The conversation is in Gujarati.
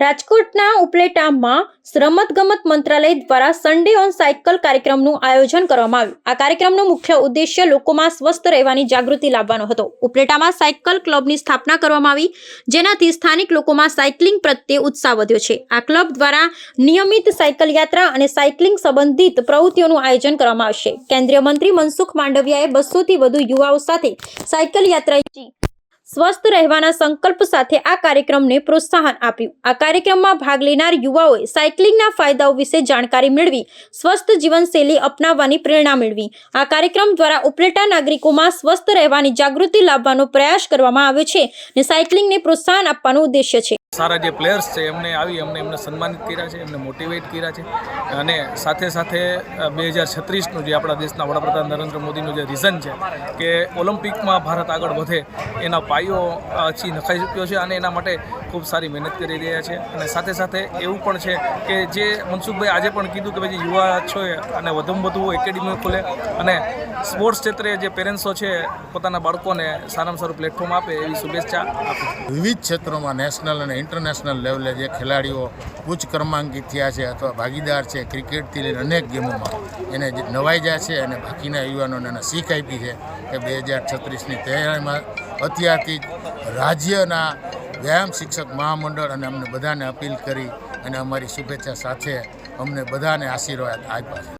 રાજકોટના ઉપલેટામાં રમતગમત મંત્રાલય દ્વારા સન્ડે ઓન સાયકલ કાર્યક્રમનું આયોજન કરવામાં આવ્યું. આ કાર્યક્રમનો મુખ્ય ઉદ્દેશ્ય લોકોમાં સ્વસ્થ રહેવાની જાગૃતિ લાવવાનો હતો. ઉપલેટામાં સાયકલ ક્લબની સ્થાપના કરવામાં આવી, જેનાથી સ્થાનિક લોકોમાં સાયકલિંગ પ્રત્યે ઉત્સાહ વધ્યો છે. આ ક્લબ દ્વારા નિયમિત સાયકલ યાત્રા અને સાયકલિંગ સંબંધિત પ્રવૃત્તિઓનું આયોજન કરવામાં આવશે. કેન્દ્રીય મંત્રી મનસુખ માંડવિયાએ બસોથી વધુ યુવાઓ સાથે સાયકલ યાત્રા સ્વસ્થ રહેવાના સંકલ્પ સાથે આ કાર્યક્રમને પ્રોત્સાહન આપ્યું. આ કાર્યક્રમમાં ભાગ લેનાર યુવાઓએ સાયકલિંગના ફાયદાઓ વિશે જાણકારી મેળવી, સ્વસ્થ જીવનશૈલી અપનાવવાની પ્રેરણા મેળવી. આ કાર્યક્રમ દ્વારા ઉપલેટા નાગરિકોમાં સ્વસ્થ રહેવાની જાગૃતિ લાવવાનો પ્રયાસ કરવામાં આવ્યો છે અને સાયકલિંગને પ્રોત્સાહન આપવાનો ઉદ્દેશ્ય છે. સારા જે પ્લેયર્સ છે, એમને આવી અમને એમને સન્માનિત કર્યા છે, એમને મોટિવેટ કર્યા છે. અને સાથે સાથે બે હજાર છત્રીસનું જે આપણા દેશના વડાપ્રધાન નરેન્દ્ર મોદીનું જે રીઝન છે કે ઓલિમ્પિકમાં ભારત આગળ વધે, એના પાયો હજી નખાઈ ચૂક્યો છે અને એના માટે ખૂબ સારી મહેનત કરી રહ્યા છે. અને સાથે સાથે એવું પણ છે કે જે મનસુખભાઈ આજે પણ કીધું કે ભાઈ યુવા છો અને વધુમાં વધુ એકેડેમી ખોલે. અને સ્પોર્ટ્સ ક્ષેત્રે જે પેરેન્ટ્સો છે, પોતાના બાળકોને સારામાં સારું પ્લેટફોર્મ આપે એવી શુભેચ્છા આપું વિવિધ ક્ષેત્રોમાં નેશનલ અને ઇન્ટરનેશનલ લેવલે જે ખેલાડીઓ ઉચ્ચ ક્રમાંકિત થયા છે અથવા ભાગીદાર છે, ક્રિકેટથી લઈને અનેક ગેમોમાં એને નવાઈ જાય છે અને બાકીના યુવાનોને એને શીખ આપી છે કે બે હજાર છત્રીસની તૈયારીમાં અત્યારથી રાજ્યના વ્યાયામ શિક્ષક મહામંડળ અને અમને બધાને અપીલ કરી અને અમારી શુભેચ્છા સાથે અમને બધાને આશીર્વાદ આપ્યા છે.